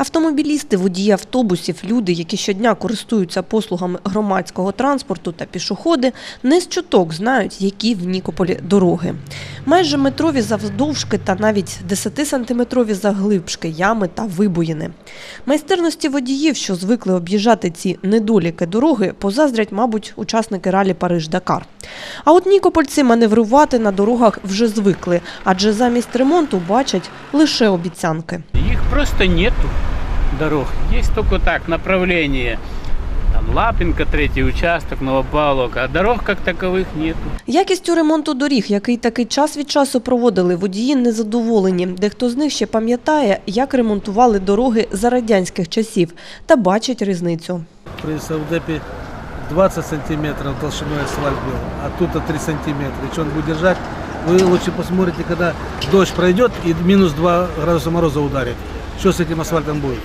Автомобілісти, водії автобусів, люди, які щодня користуються послугами громадського транспорту та пішоходи, не з чуток знають, які в Нікополі дороги. Майже метрові завдовжки та навіть 10-сантиметрові заглибшки, ями та вибоїни. Майстерності водіїв, що звикли об'їжджати ці недоліки дороги, позаздрять, мабуть, учасники ралі Париж-Дакар. А от нікопольці маневрувати на дорогах вже звикли, адже замість ремонту бачать лише обіцянки. Их просто нету дорог. Есть только так, направление. Там Лапинка, третий участок, Новопавловка. А дорог как таковых нету. Якістю ремонту доріг, який такий час від часу проводили, водії незадоволені. Дехто з них ще пам'ятає, як ремонтували дороги за радянських часів та бачить різницю. При Саудепе 20 сантиметров толщиной асфальт был, а тут 3 сантиметра. И что он будет держать? Вы лучше посмотрите, когда дождь пройдет и минус 2 градуса мороза ударит. Что с этим асфальтом будет?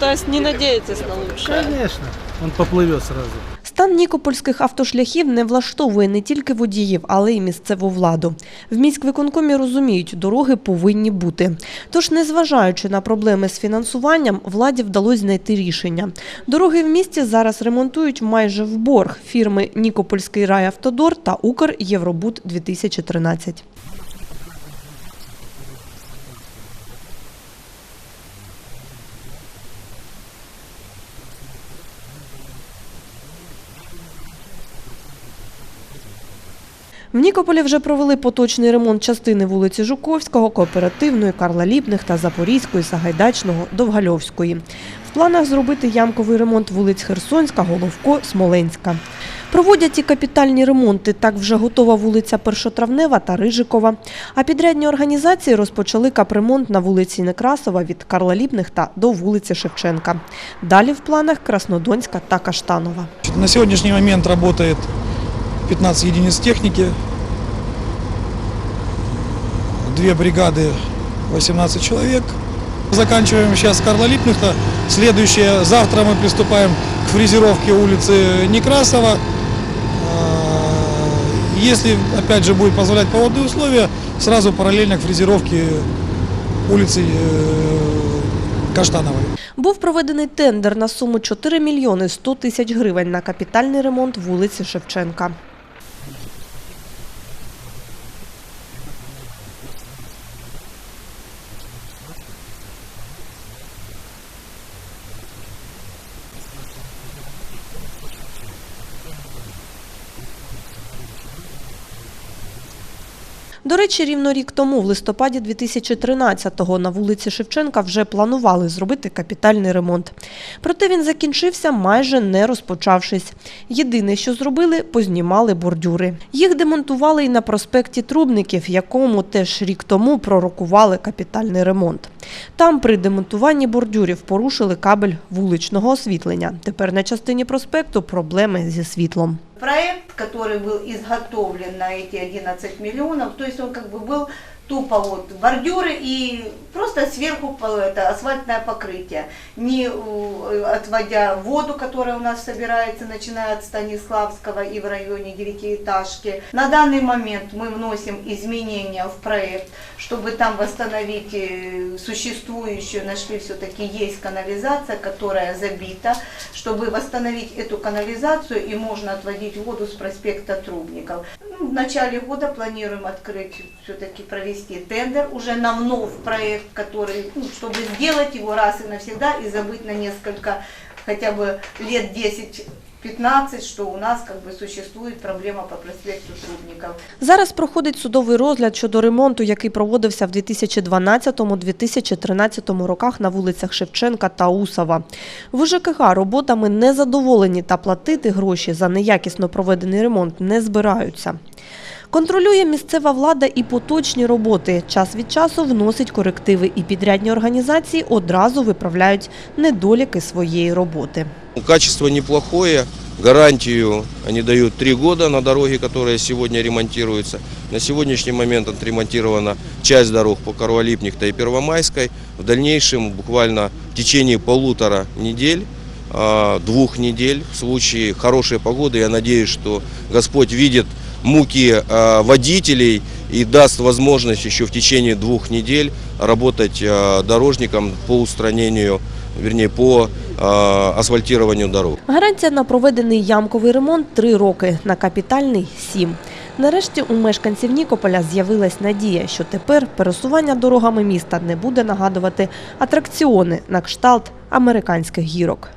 То есть не надієтесь на лучше? Конечно, он поплывет сразу. Стан нікопольських автошляхів не влаштовує не тільки водіїв, але й місцеву владу. В міськвиконкомі розуміють, дороги повинні бути. Тож, незважаючи на проблеми з фінансуванням, владі вдалося знайти рішення. Дороги в місті зараз ремонтують майже в борг фірми Нікопольський райавтодор та Укр Євробуд 2013. В Нікополі вже провели поточний ремонт частини вулиці Жуковського, Кооперативної, Карла Ліпних та Запорізької, Сагайдачного, Довгальовської. В планах зробити ямковий ремонт вулиць Херсонська, Головко, Смоленська. Проводять і капітальні ремонти. Так вже готова вулиця Першотравнева та Рижикова. А підрядні організації розпочали капремонт на вулиці Некрасова від Карла Ліпних та до вулиці Шевченка. Далі в планах Краснодонська та Каштанова. На сегодняшний момент работает 15 единиц техники, две бригады, 18 человек. Заканчиваем сейчас Карла Липнихта. Следующее, завтра мы приступаем к фрезеровке улицы Некрасова. А, Если, опять же, будет позволять погодные условия, сразу параллельно к фрезеровке улицы э, Каштановой. Був проведений тендер на суму 4 мільйони 100 тисяч гривень на капітальний ремонт вулиці Шевченка. До речі, рівно рік тому, в листопаді 2013-го, на вулиці Шевченка вже планували зробити капітальний ремонт. Проте він закінчився майже не розпочавшись. Єдине, що зробили, познімали бордюри. Їх демонтували і на проспекті Трубників, якому теж рік тому пророкували капітальний ремонт. Там при демонтуванні бордюрів порушили кабель вуличного освітлення. Тепер на частині проспекту проблеми зі світлом проект, который был изготовлен на эти 11 миллионов, то есть он как бы был тупо вот бордюры и просто сверху это асфальтное покрытие, не отводя воду, которая у нас собирается, начиная от Станиславского и в районе девятиэтажки. На данный момент мы вносим изменения в проект, чтобы там восстановить э, существующую, нашли все-таки есть канализация, которая забита, чтобы восстановить эту канализацию и можно отводить воду с проспекта Трубников. Ну, в начале года планируем открыть, все-таки провести тендер уже на вновь проект, который, ну, чтобы сделать его раз и навсегда и забыть на несколько, хотя бы лет 10-15, что у нас как бы существует проблема по проспекту Трубников. Зараз проходить судовий розгляд щодо ремонту, який проводився в 2012-2013 роках на вулицях Шевченка та Усова. В УЖКГ роботами не задоволені та платити гроші за неякісно проведений ремонт не збираються. Контролює місцева влада і поточні роботи. Час від часу вносить корективи і підрядні організації одразу виправляють недоліки своєї роботи. Качество неплохое, гарантию они дают три года на дороге, которая сегодня ремонтируется. На сегодняшний момент отремонтирована часть дорог по Карвалипнихта и Первомайской. В дальнейшем, буквально в течение полутора недель, двух недель, в случае хорошей погоды, я надеюсь, что Господь видит муки а, водителей и даст возможность еще в течение двух недель работать э, дорожникам по устранению, вернее, по э, асфальтированию дорог. Гарантія на проведений ямковий ремонт – три роки, на капітальний – сім. Нарешті у мешканців Нікополя з'явилась надія, що тепер пересування дорогами міста не буде нагадувати атракціони на кшталт американських гірок.